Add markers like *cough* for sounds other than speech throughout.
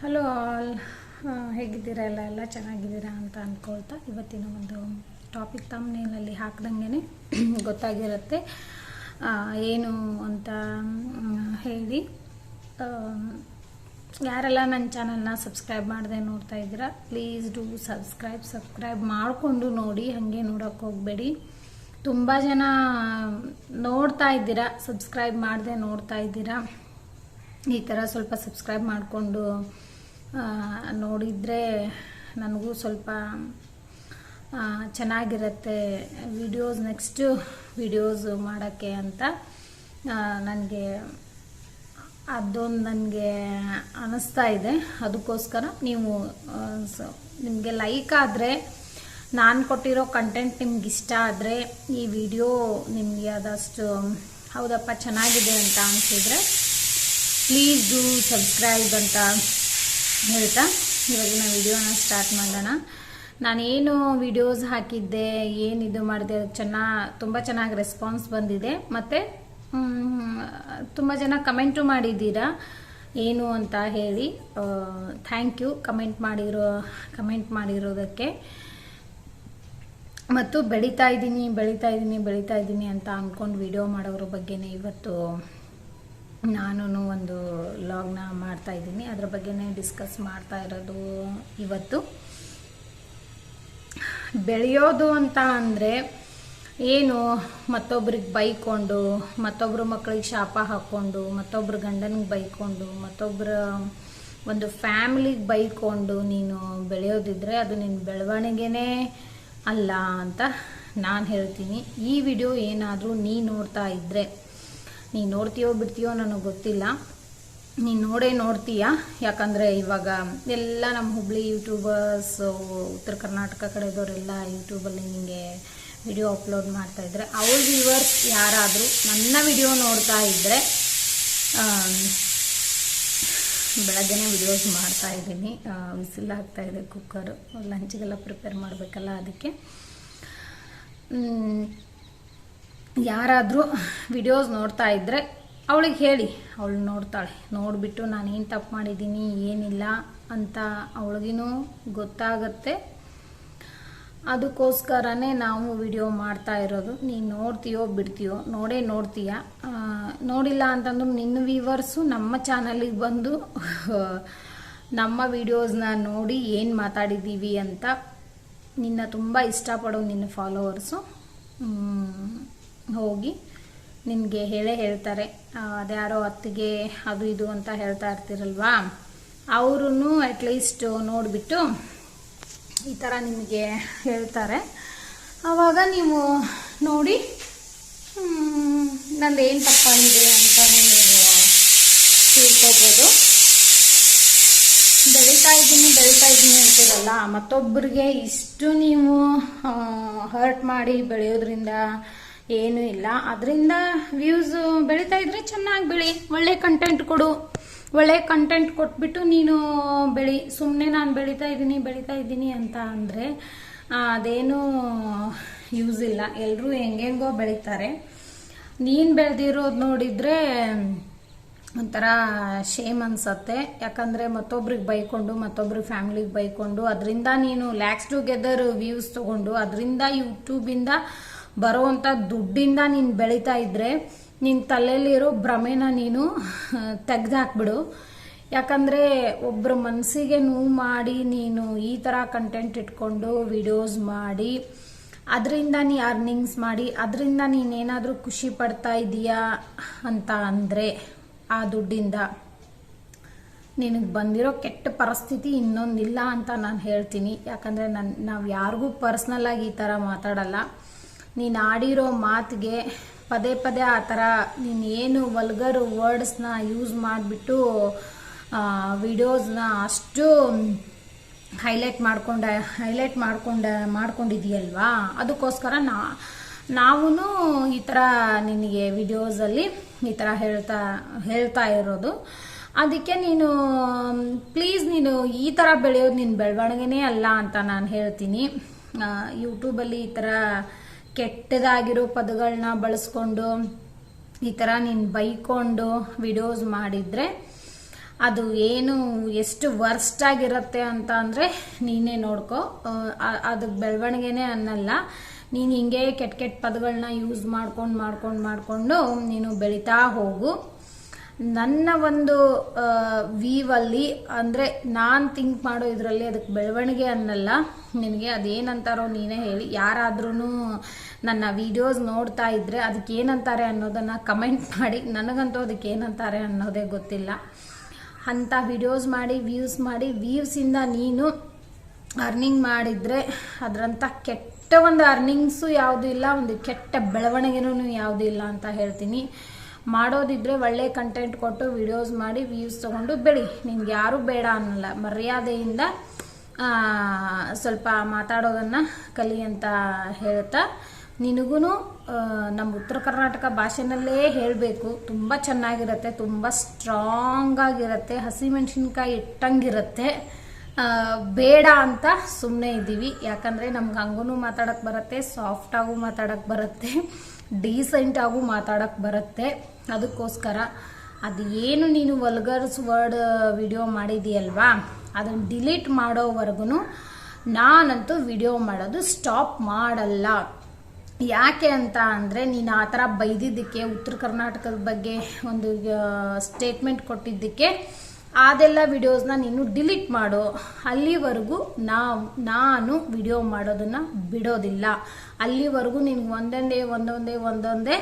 Hello all ಹೇಗಿದ್ದೀರಾ ಎಲ್ಲ? ಎಲ್ಲ ಚೆನ್ನಾಗಿದ್ದೀರಾ ಅಂತ ಅಂದ್ಕೊಳ್ತಾ ಇವತ್ತಿನ ಒಂದು ಟಾಪಿಕ್ ತಮ್ಮನೇನಲ್ಲಿ ಹಾಕ್ದಂಗೆ *clears throat* ಗೊತ್ತಾಗಿರುತ್ತೆ. ಏನು ಅಂತ ಹೇಳಿ. ಯಾರೆಲ್ಲ ನನ್ನ ಚಾನಲ್ನ ಸಬ್ಸ್ಕ್ರೈಬ್ ಮಾಡದೆ ನೋಡ್ತಾ ಇದ್ದೀರಾ ಪ್ಲೀಸ್ ಡೂ ಸಬ್ಸ್ಕ್ರೈಬ್ ಸಬ್ಸ್ಕ್ರೈಬ್ ಮಾಡಿಕೊಂಡು ನೋಡಿ, ಹಾಗೆ ನೋಡೋಕ್ಕೆ ಹೋಗಬೇಡಿ. ತುಂಬ ಜನ ನೋಡ್ತಾ ಇದ್ದೀರಾ ಸಬ್ಸ್ಕ್ರೈಬ್ ಮಾಡದೆ ನೋಡ್ತಾ ಇದ್ದೀರಾ. ಈ ಥರ ಸ್ವಲ್ಪ ಸಬ್ಸ್ಕ್ರೈಬ್ ಮಾಡಿಕೊಂಡು ನೋಡಿದರೆ ನನಗೂ ಸ್ವಲ್ಪ ಚೆನ್ನಾಗಿರತ್ತೆ ವಿಡಿಯೋಸ್ ನೆಕ್ಸ್ಟು ವಿಡಿಯೋಸ್ ಮಾಡೋಕ್ಕೆ ಅಂತ ನನಗೆ ಅದೊಂದು ನನಗೆ ಅನ್ನಿಸ್ತಾ ಇದೆ. ಅದಕ್ಕೋಸ್ಕರ ನೀವು ನಿಮಗೆ ಲೈಕ್ ಆದರೆ, ನಾನು ಕೊಟ್ಟಿರೋ ಕಂಟೆಂಟ್ ನಿಮ್ಗೆ ಇಷ್ಟ ಆದರೆ, ಈ ವಿಡಿಯೋ ನಿಮಗೆ ಆದಷ್ಟು, ಹೌದಪ್ಪ, ಚೆನ್ನಾಗಿದೆ ಅಂತ ಅನಿಸಿದರೆ ಪ್ಲೀಸ್ ಡೂ ಸಬ್ಸ್ಕ್ರೈಬ್ ಅಂತ ಹೇಳ್ತಾ ಇವಾಗಿನ ವಿಡಿಯೋನ ಸ್ಟಾರ್ಟ್ ಮಾಡೋಣ. ನಾನೇನು ವಿಡಿಯೋಸ್ ಹಾಕಿದ್ದೆ, ಏನು ಇದು ಮಾಡಿದೆ ಅದು ಚೆನ್ನಾಗಿ ತುಂಬ ಚೆನ್ನಾಗಿ ರೆಸ್ಪಾನ್ಸ್ ಬಂದಿದೆ. ಮತ್ತು ತುಂಬ ಜನ ಕಮೆಂಟು ಮಾಡಿದ್ದೀರಾ? ಏನು ಅಂತ ಹೇಳಿ ಥ್ಯಾಂಕ್ ಯು ಕಮೆಂಟ್ ಮಾಡಿರೋ, ಕಮೆಂಟ್ ಮಾಡಿರೋದಕ್ಕೆ. ಮತ್ತು ಬೆಳೀತಾ ಇದ್ದೀನಿ ಬೆಳೀತಾ ಇದ್ದೀನಿ ಬೆಳೀತಾ ಇದ್ದೀನಿ ಅಂತ ಅಂದ್ಕೊಂಡು ವಿಡಿಯೋ ಮಾಡೋರ ಬಗ್ಗೆನೇ ಇವತ್ತು ನಾನು ಒಂದು ಲಾಗ್ನ ಮಾಡ್ತಾ ಇದ್ದೀನಿ. ಅದ್ರ ಬಗ್ಗೆನೇ ಡಿಸ್ಕಸ್ ಮಾಡ್ತಾ ಇರೋದು ಇವತ್ತು. ಬೆಳೆಯೋದು ಅಂತ ಅಂದರೆ ಏನು? ಮತ್ತೊಬ್ರಿಗೆ ಬೈಕೊಂಡು ಮತ್ತೊಬ್ಬರು ಮಕ್ಕಳಿಗೆ ಶಾಪ ಹಾಕ್ಕೊಂಡು ಮತ್ತೊಬ್ಬರ ಗಂಡನಿಗೆ ಬೈಕೊಂಡು ಮತ್ತೊಬ್ಬರ ಒಂದು ಫ್ಯಾಮಿಲಿಗೆ ಬೈಕೊಂಡು ನೀನು ಬೆಳೆಯೋದಿದ್ರೆ ಅದು ನಿನ್ನ ಬೆಳವಣಿಗೆನೇ ಅಲ್ಲ ಅಂತ ನಾನು ಹೇಳ್ತೀನಿ. ಈ ವಿಡಿಯೋ ಏನಾದರೂ ನೀ ನೋಡ್ತಾ ಇದ್ದರೆ ನೀ ನೋಡ್ತೀಯೋ ಬಿಡ್ತೀಯೋ ನನಗೆ ಗೊತ್ತಿಲ್ಲ. ನೀನು ನೋಡೇ ನೋಡ್ತೀಯ. ಯಾಕಂದರೆ ಇವಾಗ ಎಲ್ಲ ನಮ್ಮ ಹುಬ್ಳಿ ಯೂಟ್ಯೂಬರ್ಸ್ ಉತ್ತರ ಕರ್ನಾಟಕ ಕಡೆದವರೆಲ್ಲ ಯೂಟ್ಯೂಬಲ್ಲಿ ನಿಮಗೆ ವಿಡಿಯೋ ಅಪ್ಲೋಡ್ ಮಾಡ್ತಾ ಇದ್ದಾರೆ ಅವ್ರ ವ್ಯೂವರ್ಸ್ ಯಾರಾದರೂ ನನ್ನ ವಿಡಿಯೋ ನೋಡ್ತಾ ಇದ್ದರೆ ಬೆಳಗ್ಗೆನೇ ವಿಡಿಯೋಸ್ ಮಾಡ್ತಾ ಇದ್ದೀನಿ. ಇದೆ ಕುಕ್ಕರು ಲಂಚ್ಗೆಲ್ಲ ಪ್ರಿಪೇರ್ ಮಾಡಬೇಕಲ್ಲ ಅದಕ್ಕೆ. ಯಾರಾದರೂ ವಿಡಿಯೋಸ್ ನೋಡ್ತಾ ಇದ್ದರೆ ಅವಳಿಗೆ ಹೇಳಿ, ಅವಳು ನೋಡ್ತಾಳೆ. ನೋಡಿಬಿಟ್ಟು ನಾನು ಏನು ತಪ್ಪು ಮಾಡಿದ್ದೀನಿ, ಏನಿಲ್ಲ ಅಂತ ಅವಳಿಗೂ ಗೊತ್ತಾಗತ್ತೆ. ಅದಕ್ಕೋಸ್ಕರನೇ ನಾವು ವಿಡಿಯೋ ಮಾಡ್ತಾ ಇರೋದು. ನೀನು ನೋಡ್ತೀಯೋ ಬಿಡ್ತೀಯೋ, ನೋಡೇ ನೋಡ್ತೀಯ. ನೋಡಿಲ್ಲ ಅಂತಂದ್ರೆ ನಿನ್ನ ವ್ಯೂವರ್ಸು ನಮ್ಮ ಚಾನಲಿಗೆ ಬಂದು, ನಮ್ಮ ವಿಡಿಯೋಸ್ನ ನೋಡಿ ಏನು ಮಾತಾಡಿದ್ದೀವಿ ಅಂತ ನಿನ್ನ ತುಂಬ ಇಷ್ಟಪಡೋ ನಿನ್ನ ಫಾಲೋವರ್ಸು ಹೋಗಿ ನಿನಗೆ ಹೇಳೇ ಹೇಳ್ತಾರೆ ಅದ್ಯಾರೋ ಅತ್ತಿಗೆ ಅದು ಇದು ಅಂತ ಹೇಳ್ತಾ ಇರ್ತೀರಲ್ವಾ? ಅವರು ಅಟ್ಲೀಸ್ಟ್ ನೋಡಿಬಿಟ್ಟು ಈ ಥರ ನಿಮಗೆ ಹೇಳ್ತಾರೆ. ಆವಾಗ ನೀವು ನೋಡಿ ನಂದು ಏನು ತಪ್ಪಾಗಿದೆ ಅಂತ ನೀವು ತಿಳ್ಕೊಬೋದು. ಬೆಳೀತಾ ಇದ್ದೀನಿ ಬೆಳೀತಾ ಇದ್ದೀನಿ ಅಂತೀರಲ್ಲ ಮತ್ತೊಬ್ಬರಿಗೆ ಇಷ್ಟು ನೀವು ಹರ್ಟ್ ಮಾಡಿ ಬೆಳೆಯೋದ್ರಿಂದ ಏನೂ ಇಲ್ಲ. ಅದರಿಂದ ವ್ಯೂಸ್ ಬೆಳೀತಾ ಇದ್ರೆ ಚೆನ್ನಾಗಿ ಬೆಳಿ. ಒಳ್ಳೆ ಕಂಟೆಂಟ್ ಕೊಡು. ಒಳ್ಳೆ ಕಂಟೆಂಟ್ ಕೊಟ್ಬಿಟ್ಟು ನೀನು ಬೆಳಿ. ಸುಮ್ಮನೆ ನಾನು ಬೆಳೀತಾ ಇದ್ದೀನಿ ಬೆಳೀತಾ ಇದ್ದೀನಿ ಅಂತ ಅಂದರೆ ಅದೇನು ಯೂಸ್ ಇಲ್ಲ. ಎಲ್ಲರೂ ಹೆಂಗೆಂಗೋ ಬೆಳೀತಾರೆ. ನೀನು ಬೆಳೆದಿರೋದು ನೋಡಿದರೆ ಒಂಥರ ಶೇಮ್ ಅನ್ಸತ್ತೆ. ಯಾಕಂದರೆ ಮತ್ತೊಬ್ರಿಗೆ ಬೈಕೊಂಡು, ಮತ್ತೊಬ್ರಿಗೆ ಫ್ಯಾಮಿಲಿಗೆ ಬೈಕೊಂಡು, ಅದರಿಂದ ನೀನು ಲ್ಯಾಕ್ಸ್ ಟುಗೆದರ್ ವ್ಯೂಸ್ ತಗೊಂಡು, ಅದರಿಂದ ಯೂಟ್ಯೂಬಿಂದ ಬರೋವಂಥ ದುಡ್ಡಿಂದ ನೀನು ಬೆಳೀತಾ ಇದ್ರೆ ನಿನ್ನ ತಲೆಯಲ್ಲಿರೋ ಭ್ರಮೆನ ನೀನು ತೆಗ್ದಾಕ್ಬಿಡು. ಯಾಕಂದರೆ ಒಬ್ಬರ ಮನಸ್ಸಿಗೆ ನೋವು ಮಾಡಿ ನೀನು ಈ ಥರ ಕಂಟೆಂಟ್ ಇಟ್ಕೊಂಡು ವಿಡಿಯೋಸ್ ಮಾಡಿ, ಅದರಿಂದ ನೀ ಅರ್ನಿಂಗ್ಸ್ ಮಾಡಿ, ಅದರಿಂದ ನೀನೇನಾದರೂ ಖುಷಿ ಪಡ್ತಾ ಇದೀಯಾ ಅಂತ ಅಂದರೆ ಆ ದುಡ್ಡಿಂದ ನಿನಗೆ ಬಂದಿರೋ ಕೆಟ್ಟ ಪರಿಸ್ಥಿತಿ ಇನ್ನೊಂದಿಲ್ಲ ಅಂತ ನಾನು ಹೇಳ್ತೀನಿ. ಯಾಕಂದರೆ ನನ್ನ ನಾವು ಯಾರಿಗೂ ಪರ್ಸ್ನಲ್ಲಾಗಿ ಈ ಥರ ಮಾತಾಡಲ್ಲ. ನೀನು ಆಡಿರೋ ಮಾತಿಗೆ ಪದೇ ಪದೇ ಆ ಥರ ನೀನು ಏನು ವಲ್ಗರ್ ವರ್ಡ್ಸ್ನ ಯೂಸ್ ಮಾಡಿಬಿಟ್ಟು ವಿಡಿಯೋಸ್ನ ಅಷ್ಟು ಹೈಲೈಟ್ ಮಾಡ್ಕೊಂಡ ಹೈಲೈಟ್ ಮಾಡ್ಕೊಂಡ ಮಾಡ್ಕೊಂಡಿದೀಯಲ್ವಾ ಅದಕ್ಕೋಸ್ಕರ ನಾ ನಾವೂ ಈ ಥರ ನಿನಗೆ ವಿಡಿಯೋಸಲ್ಲಿ ಈ ಥರ ಹೇಳ್ತಾ ಹೇಳ್ತಾ ಇರೋದು. ಅದಕ್ಕೆ ನೀನು, ಪ್ಲೀಸ್ ನೀನು ಈ ಥರ ಬೆಳೆಯೋದು ನಿನ್ನ ಬೆಳವಣಿಗೆನೇ ಅಲ್ಲ ಅಂತ ನಾನು ಹೇಳ್ತೀನಿ. ಯೂಟ್ಯೂಬಲ್ಲಿ ಈ ಥರ ಕೆಟ್ಟದಾಗಿರೋ ಪದಗಳನ್ನ ಬಳಸ್ಕೊಂಡು ಈ ಥರ ನೀನು ಬೈಕೊಂಡು ವಿಡಿಯೋಸ್ ಮಾಡಿದರೆ ಅದು ಏನು ಎಷ್ಟು ವರ್ಸ್ಟ್ ಆಗಿರುತ್ತೆ ಅಂತ ಅಂದರೆ ನೀನೇ ನೋಡ್ಕೊ. ಅದು ಬೆಳವಣಿಗೆನೇ ಅನ್ನಲ್ಲ. ನೀನು ಹಿಂಗೆ ಕೆಟ್ಟ ಕೆಟ್ಟ ಪದಗಳನ್ನ ಯೂಸ್ ಮಾಡ್ಕೊಂಡು ಮಾಡ್ಕೊಂಡು ಮಾಡಿಕೊಂಡು ನೀನು ಬೆಳೀತಾ ಹೋಗು. ನನ್ನ ಒಂದು ವೀವಲ್ಲಿ ಅಂದರೆ ನಾನು ಥಿಂಕ್ ಮಾಡೋ ಇದರಲ್ಲಿ ಅದಕ್ಕೆ ಬೆಳವಣಿಗೆ ಅನ್ನಲ್ಲ. ನಿನಗೆ ಅದೇನಂತಾರೋ ನೀನೇ ಹೇಳಿ. ಯಾರಾದ್ರೂ ನನ್ನ ವಿಡಿಯೋಸ್ ನೋಡ್ತಾ ಇದ್ದರೆ ಅದಕ್ಕೆ ಏನಂತಾರೆ ಅನ್ನೋದನ್ನು ಕಮೆಂಟ್ ಮಾಡಿ. ನನಗಂತೂ ಅದಕ್ಕೆ ಏನಂತಾರೆ ಅನ್ನೋದೇ ಗೊತ್ತಿಲ್ಲ. ಅಂಥ ವಿಡಿಯೋಸ್ ಮಾಡಿ ವ್ಯೂಸ್ ಮಾಡಿ ವ್ಯೂಸಿಂದ ನೀನು ಅರ್ನಿಂಗ್ ಮಾಡಿದರೆ ಅದರಂಥ ಕೆಟ್ಟ ಒಂದು ಅರ್ನಿಂಗ್ಸು ಯಾವುದೂ ಇಲ್ಲ, ಒಂದು ಕೆಟ್ಟ ಬೆಳವಣಿಗೆನೂ ಯಾವುದೂ ಇಲ್ಲ ಅಂತ ಹೇಳ್ತೀನಿ. ಮಾಡೋದಿದ್ರೆ ಒಳ್ಳೆ ಕಂಟೆಂಟ್ ಕೊಟ್ಟು ವಿಡಿಯೋಸ್ ಮಾಡಿ ವ್ಯೂಸ್ ತೊಗೊಂಡು ಬೆಳಿ. ನಿಮ್ಗೆ ಯಾರು ಬೇಡ ಅನ್ನಲ್ಲ. ಮರ್ಯಾದೆಯಿಂದ ಸ್ವಲ್ಪ ಮಾತಾಡೋದನ್ನು ಕಲಿ ಅಂತ ಹೇಳ್ತಾ ನಿನಗೂ ನಮ್ಮ ಉತ್ತರ ಕರ್ನಾಟಕ ಭಾಷೆನಲ್ಲೇ ಹೇಳಬೇಕು. ತುಂಬ ಚೆನ್ನಾಗಿರುತ್ತೆ, ತುಂಬ ಸ್ಟ್ರಾಂಗ್ ಆಗಿರುತ್ತೆ ಹಸಿಮೆಣಸಿನ್ಕಾಯಿ ಇಟ್ಟಂಗಿರುತ್ತೆ. ಬೇಡ ಅಂತ ಸುಮ್ಮನೆ ಇದ್ದೀವಿ. ಯಾಕಂದರೆ ನಮ್ಗೆ ಹಂಗೂ ಮಾತಾಡೋಕ್ಕೆ ಬರುತ್ತೆ ಸಾಫ್ಟಾಗೂ ಮಾತಾಡೋಕ್ಕೆ ಬರುತ್ತೆ ಡೀಸೆಂಟಾಗೂ ಮಾತಾಡೋಕ್ಕೆ ಬರುತ್ತೆ. ಅದಕ್ಕೋಸ್ಕರ ಅದು ಏನು ನೀನು ವಲ್ಗರ್ಸ್ ವರ್ಡ್ ವಿಡಿಯೋ ಮಾಡಿದೀಯಲ್ವಾ ಅದನ್ನು ಡಿಲೀಟ್ ಮಾಡೋವರೆಗೂ ನಾನಂತೂ ವಿಡಿಯೋ ಮಾಡೋದು ಸ್ಟಾಪ್ ಮಾಡಲ್ಲ. ಯಾಕೆ ಅಂತ ಅಂದರೆ ನೀನು ಆ ಥರ ಬೈದಿದ್ದಕ್ಕೆ, ಉತ್ತರ ಕರ್ನಾಟಕದ ಬಗ್ಗೆ ಒಂದು ಸ್ಟೇಟ್ಮೆಂಟ್ ಕೊಟ್ಟಿದ್ದಕ್ಕೆ ಅದೆಲ್ಲ ವಿಡಿಯೋಸ್ನ ನೀನು ಡಿಲೀಟ್ ಮಾಡು. ಅಲ್ಲಿವರೆಗೂ ನಾವು, ನಾನು ವಿಡಿಯೋ ಮಾಡೋದನ್ನು ಬಿಡೋದಿಲ್ಲ. ಅಲ್ಲಿವರೆಗೂ ನಿನ್ಗೆ ಒಂದೊಂದೇ ಒಂದೊಂದೇ ಒಂದೊಂದೇ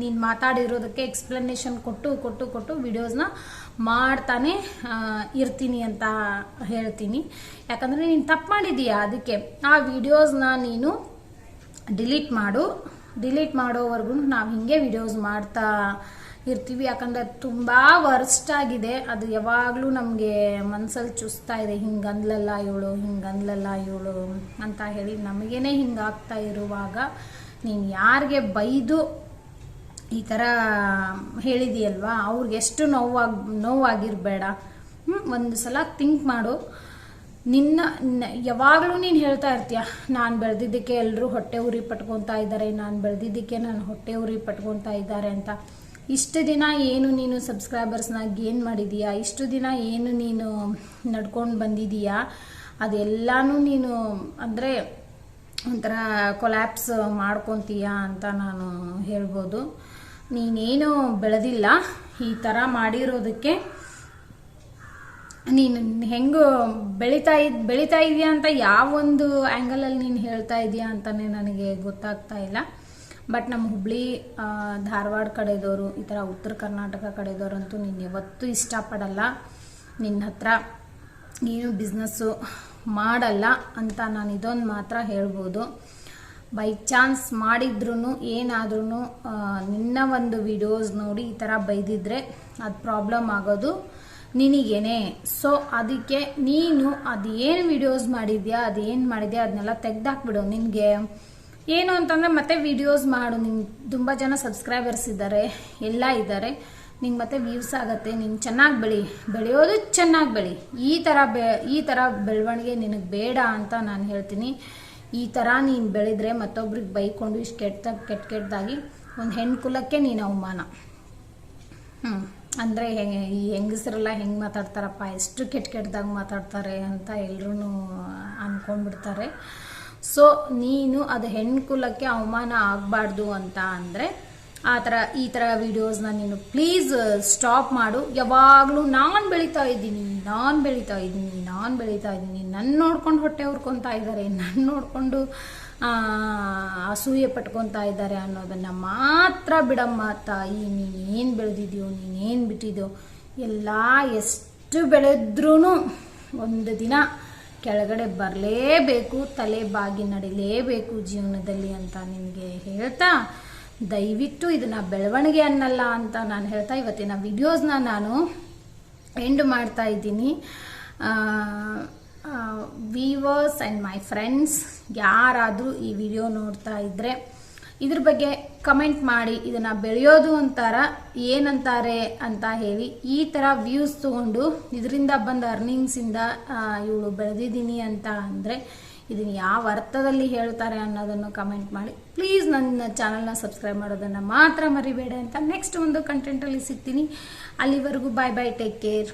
ನೀನು ಮಾತಾಡಿರೋದಕ್ಕೆ ಎಕ್ಸ್ಪ್ಲನೇಷನ್ ಕೊಟ್ಟು ಕೊಟ್ಟು ಕೊಟ್ಟು ವಿಡಿಯೋಸ್ನ ಮಾಡ್ತಾನೆ ಇರ್ತೀನಿ ಅಂತ ಹೇಳ್ತೀನಿ. ಯಾಕಂದರೆ ನೀನು ತಪ್ಪು ಮಾಡಿದೀಯಾ ಅದಕ್ಕೆ. ಆ ವಿಡಿಯೋಸ್ನ ನೀನು ಡಿಲೀಟ್ ಮಾಡು. ಡಿಲೀಟ್ ಮಾಡೋವರೆಗೂ ನಾವು ಹಿಂಗೆ ವಿಡಿಯೋಸ್ ಮಾಡ್ತಾ ಇರ್ತೀವಿ. ಯಾಕಂದರೆ ತುಂಬ ವರ್ಸ್ಟ್ ಆಗಿದೆ. ಅದು ಯಾವಾಗಲೂ ನಮಗೆ ಮನಸ್ಸಲ್ಲಿ ಚುಸ್ತಾ ಇದೆ. ಹಿಂಗಂದ್ಲಲ್ಲ ಇವಳು ಹಿಂಗಂದ್ಲಲ್ಲ ಇವಳು ಅಂತ ಹೇಳಿ ನಮಗೇನೆ ಹಿಂಗಾಗ್ತಾ ಇರುವಾಗ ನೀನು ಯಾರಿಗೆ ಬೈದು ಈ ಥರ ಹೇಳಿದೆಯಲ್ವಾ? ಅವ್ರಿಗೆ ಎಷ್ಟು ನೋವಾಗಿ, ನೋವಾಗಿರಬೇಡ. ಒಂದು ಸಲ ಥಿಂಕ್ ಮಾಡು. ನಿನ್ನ ಯಾವಾಗಲೂ ನೀನು ಹೇಳ್ತಾ ಇರ್ತೀಯ, ನಾನು ಬೆಳೆದಿದ್ದಕ್ಕೆ ಎಲ್ಲರೂ ಹೊಟ್ಟೆ ಉರಿ ಪಟ್ಕೊತಾ ಇದ್ದಾರೆ, ನಾನು ಬೆಳೆದಿದ್ದಕ್ಕೆ ನಾನು ಹೊಟ್ಟೆ ಉರಿ ಪಟ್ಕೊತಾ ಇದ್ದಾರೆ ಅಂತ. ಇಷ್ಟು ದಿನ ಏನು ನೀನು ಸಬ್ಸ್ಕ್ರೈಬರ್ಸ್ನ ಗೇನ್ ಮಾಡಿದೀಯಾ? ಇಷ್ಟು ದಿನ ಏನು ನೀನು ನಡ್ಕೊಂಡು ಬಂದಿದೀಯಾ? ಅದೆಲ್ಲನೂ ನೀನು, ಅಂದರೆ ಒಂಥರ ಕೊಲ್ಯಾಪ್ಸ್ ಮಾಡ್ಕೊತೀಯ ಅಂತ ನಾನು ಹೇಳ್ಬೋದು. ನೀನೇನು ಬೆಳೆದಿಲ್ಲ. ಈ ಥರ ಮಾಡಿರೋದಕ್ಕೆ ನೀನು ಹೆಂಗು ಬೆಳೀತಾ ಇದ್, ಬೆಳೀತಾ ಇದೆಯಾ ಅಂತ ಯಾವೊಂದು ಆ್ಯಂಗಲಲ್ಲಿ ನೀನು ಹೇಳ್ತಾ ಇದೆಯಾ ಅಂತಲೇ ನನಗೆ ಗೊತ್ತಾಗ್ತಾ ಇಲ್ಲ. ಬಟ್ ನಮ್ಮ ಹುಬ್ಳಿ ಧಾರವಾಡ ಕಡೆದವರು, ಈ ಥರ ಉತ್ತರ ಕರ್ನಾಟಕ ಕಡೆದವರಂತೂ ನೀನು ಯಾವತ್ತೂ ಇಷ್ಟಪಡಲ್ಲ. ನಿನ್ನ ಹತ್ರ ನೀನು ಬಿಸ್ನೆಸ್ಸು ಮಾಡಲ್ಲ ಅಂತ ನಾನು ಇದೊಂದು ಮಾತ್ರ ಹೇಳ್ಬೋದು. ಬೈ ಚಾನ್ಸ್ ಮಾಡಿದ್ರೂ ಏನಾದ್ರೂ ನಿನ್ನ ಒಂದು ವಿಡಿಯೋಸ್ ನೋಡಿ ಈ ಥರ ಬೈದಿದ್ರೆ ಅದು ಪ್ರಾಬ್ಲಮ್ ಆಗೋದು ನಿನಗೇನೆ. ಸೊ ಅದಕ್ಕೆ ನೀನು ಅದೇನು ವಿಡಿಯೋಸ್ ಮಾಡಿದ್ಯಾ, ಅದೇನು ಮಾಡಿದ್ಯಾ ಅದನ್ನೆಲ್ಲ ತೆಗ್ದಾಕ್ಬಿಡು. ನಿನಗೆ ಏನು ಅಂತಂದರೆ ಮತ್ತೆ ವಿಡಿಯೋಸ್ ಮಾಡು. ನಿಂಗೆ ತುಂಬ ಜನ ಸಬ್ಸ್ಕ್ರೈಬರ್ಸ್ ಇದ್ದಾರೆ, ಎಲ್ಲ ಇದ್ದಾರೆ. ನಿಂಗೆ ಮತ್ತೆ ವ್ಯೂಸ್ ಆಗುತ್ತೆ. ನೀನು ಚೆನ್ನಾಗಿ ಬೆಳಿ. ಬೆಳೆಯೋದು ಚೆನ್ನಾಗಿ ಬೆಳಿ. ಈ ಥರ ಬೆ, ಈ ಥರ ಬೆಳವಣಿಗೆ ನಿನಗೆ ಬೇಡ ಅಂತ ನಾನು ಹೇಳ್ತೀನಿ. ಈ ಥರ ನೀನು ಬೆಳೆದ್ರೆ ಮತ್ತೊಬ್ರಿಗೆ ಬೈಕೊಂಡು ಇಷ್ಟು ಕೆಟ್ಟ ಕೆಟ್ಟ, ಕೆಟ್ಟದಾಗಿ ಒಂದು ಹೆಣ್ಣು ಕುಲಕ್ಕೆ ನೀನು ಅವಮಾನ. ಹ್ಞೂ ಅಂದರೆ ಈ ಹೆಂಗಸರೆಲ್ಲ ಹೆಂಗೆ ಮಾತಾಡ್ತಾರಪ್ಪ? ಎಷ್ಟು ಕೆಟ್ಟ, ಕೆಟ್ಟದಾಗ ಮಾತಾಡ್ತಾರೆ ಅಂತ ಎಲ್ಲರೂ ಅಂದ್ಕೊಂಡ್ಬಿಡ್ತಾರೆ ಸೊ ನೀನು ಅದು ಹೆಣ್ಕುಲಕ್ಕೆ ಅವಮಾನ ಆಗಬಾರ್ದು ಅಂತ ಅಂದರೆ ಆ ಥರ, ಈ ಥರ ವಿಡಿಯೋಸ್ನ ನೀನು ಪ್ಲೀಸ್ ಸ್ಟಾಪ್ ಮಾಡು. ಯಾವಾಗಲೂ ನಾನು ಬೆಳೀತಾ ಇದ್ದೀನಿ, ನಾನು ಬೆಳೀತಾ ಇದ್ದೀನಿ, ನಾನು ಬೆಳೀತಾ ಇದ್ದೀನಿ. ನನ್ನ ನೋಡ್ಕೊಂಡು ಹೊಟ್ಟೆ ಹುರ್ಕೊತಾ ಇದ್ದಾರೆ ನನ್ನ ನೋಡಿಕೊಂಡು ಅಸೂಯೆ ಪಟ್ಕೊತಾ ಇದ್ದಾರೆ ಅನ್ನೋದನ್ನು ಮಾತ್ರ ಬಿಡಮ್ಮ ತಾಯಿ. ನೀನೇನು ಬೆಳೆದಿದ್ಯೋ ನೀನೇನು ಬಿಟ್ಟಿದ್ಯೋ, ಎಲ್ಲ ಎಷ್ಟು ಬೆಳೆದ್ರೂ ಒಂದು ದಿನ ಕೆಳಗಡೆ ಬರಲೇಬೇಕು, ತಲೆ ಬಾಗಿ ನಡಿಲೇಬೇಕು ಜೀವನದಲ್ಲಿ ಅಂತ ನಿಮಗೆ ಹೇಳ್ತಾ, ದಯವಿಟ್ಟು ಇದನ್ನ ಬೆಳವಣಿಗೆ ಅನ್ನಲ್ಲ ಅಂತ ನಾನು ಹೇಳ್ತಾ ಇವತ್ತಿನ ವಿಡಿಯೋಸ್ನ ನಾನು ಎಂಡ್ ಮಾಡ್ತಾ ಇದ್ದೀನಿ. ವಿವರ್ಸ್ ಆ್ಯಂಡ್ ಮೈ ಫ್ರೆಂಡ್ಸ್ ಯಾರಾದರೂ ಈ ವಿಡಿಯೋ ನೋಡ್ತಾ ಇದ್ದರೆ ಇದ್ರ ಬಗ್ಗೆ ಕಮೆಂಟ್ ಮಾಡಿ, ಇದನ್ನು ಬೆಳೆಯೋದು ಅಂತಾರ, ಏನಂತಾರೆ ಅಂತ ಹೇಳಿ ಈ ಥರ ವ್ಯೂಸ್ ತೊಗೊಂಡು ಇದರಿಂದ ಬಂದ ಅರ್ನಿಂಗ್ಸಿಂದ ಇವಳು ಬೆಳೆದಿದ್ದೀನಿ ಅಂತ ಅಂದರೆ ಇದನ್ನು ಯಾವ ಅರ್ಥದಲ್ಲಿ ಹೇಳ್ತಾರೆ ಅನ್ನೋದನ್ನು ಕಮೆಂಟ್ ಮಾಡಿ. ಪ್ಲೀಸ್ ನನ್ನ ಚಾನಲ್ನ ಸಬ್ಸ್ಕ್ರೈಬ್ ಮಾಡೋದನ್ನು ಮಾತ್ರ ಮರಿಬೇಡ ಅಂತ ನೆಕ್ಸ್ಟ್ ಒಂದು ಕಂಟೆಂಟಲ್ಲಿ ಸಿಗ್ತೀನಿ. ಅಲ್ಲಿವರೆಗೂ ಬಾಯ್ ಬಾಯ್ ಟೇಕ್ ಕೇರ್